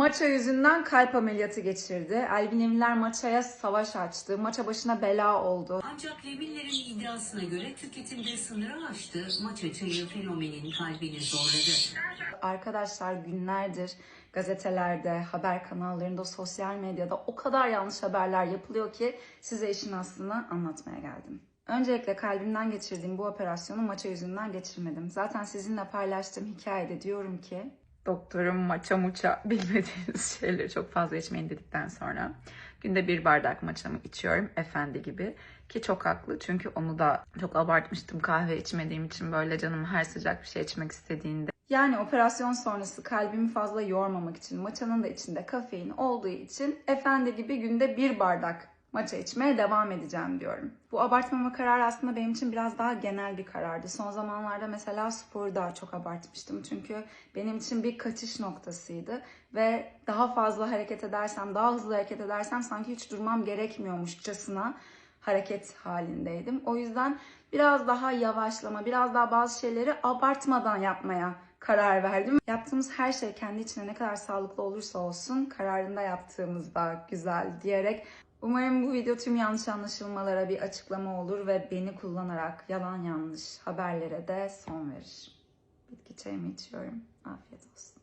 Maça yüzünden kalp ameliyatı geçirdi. Elvin Eminler Maça'ya savaş açtı. Maça başına bela oldu. Ancak Levillerin iddiasına göre tüketimde sınırı aştı. Maça çayı fenomenin kalbini zorladı. Arkadaşlar günlerdir gazetelerde, haber kanallarında, sosyal medyada o kadar yanlış haberler yapılıyor ki size işin aslını anlatmaya geldim. Öncelikle kalbimden geçirdiğim bu operasyonu maça yüzünden geçirmedim. Zaten sizinle paylaştığım hikayede diyorum ki doktorum maça muça bilmediğiniz şeyleri çok fazla içmeyin dedikten sonra günde bir bardak maçamı içiyorum efendi gibi ki çok haklı çünkü onu da çok abartmıştım kahve içmediğim için böyle canım her sıcak bir şey içmek istediğinde. Yani operasyon sonrası kalbimi fazla yormamak için maçanın da içinde kafein olduğu için efendi gibi günde bir bardak maça içmeye devam edeceğim diyorum. Bu abartmama kararı aslında benim için biraz daha genel bir karardı. Son zamanlarda mesela sporu daha çok abartmıştım. Çünkü benim için bir kaçış noktasıydı. Ve daha fazla hareket edersem, daha hızlı hareket edersem sanki hiç durmam gerekmiyormuşçasına hareket halindeydim. O yüzden biraz daha yavaşlama, biraz daha bazı şeyleri abartmadan yapmaya karar verdim. Yaptığımız her şey kendi içine ne kadar sağlıklı olursa olsun kararında yaptığımızda güzel diyerek Umarım bu video tüm yanlış anlaşılmalara bir açıklama olur ve beni kullanarak yalan yanlış haberlere de son verir. Bitki çayımı içiyorum. Afiyet olsun.